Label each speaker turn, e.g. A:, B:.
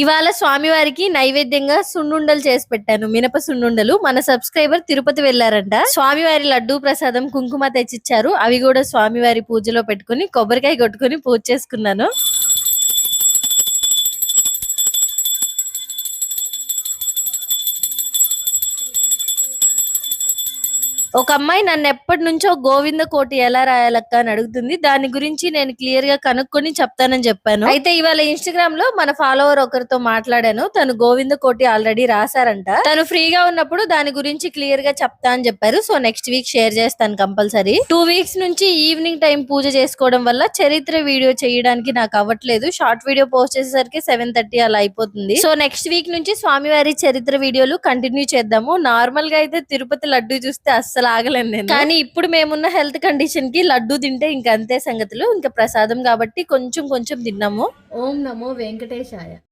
A: ఇవాళ స్వామివారికి నైవేద్యంగా సున్నుండలు చేసి పెట్టాను. మినప సున్నుండలు. మన సబ్స్క్రైబర్ తిరుపతి వెళ్ళారంట స్వామివారి లడ్డూ ప్రసాదం కుంకుమ తెచ్చిచ్చారు. అవి కూడా స్వామివారి పూజలో పెట్టుకుని కొబ్బరికాయ కొట్టుకుని పూజ చేసుకున్నాను. ఒక అమ్మాయి నన్ను ఎప్పటి నుంచో గోవింద కోటి ఎలా రాయాలక్క అని అడుగుతుంది. దాని గురించి నేను క్లియర్గా కనుక్కొని చెప్తానని చెప్పాను. అయితే ఇవాళ ఇన్స్టాగ్రామ్లో మన ఫాలోవర్ ఒకరితో మాట్లాడాను. తను గోవింద కోటి ఆల్రెడీ రాశారంట. తను ఫ్రీగా ఉన్నప్పుడు దాని గురించి క్లియర్గా చెప్తా అని చెప్పారు. సో నెక్స్ట్ వీక్ షేర్ చేస్తాను కంపల్సరీ. టూ వీక్స్ నుంచి ఈవినింగ్ టైం పూజ చేసుకోవడం వల్ల చరిత్ర వీడియో చేయడానికి నాకు అవ్వట్లేదు. షార్ట్ వీడియో పోస్ట్ చేసేసరికి సెవెన్ థర్టీ అలా అయిపోతుంది. సో నెక్స్ట్ వీక్ నుంచి స్వామివారి చరిత్ర వీడియోలు కంటిన్యూ చేద్దాము. నార్మల్గా అయితే తిరుపతి లడ్డు చూస్తే అస్సలు ఆగలేను నేను. కానీ ఇప్పుడు మేమున్న హెల్త్ కండిషన్కి లడ్డు తింటే ఇంక అంతే సంగతులు ఇంకా ప్రసాదం కాబట్టి కొంచెం కొంచెం తిన్నాము. ఓం నమో వెంకటేశాయ.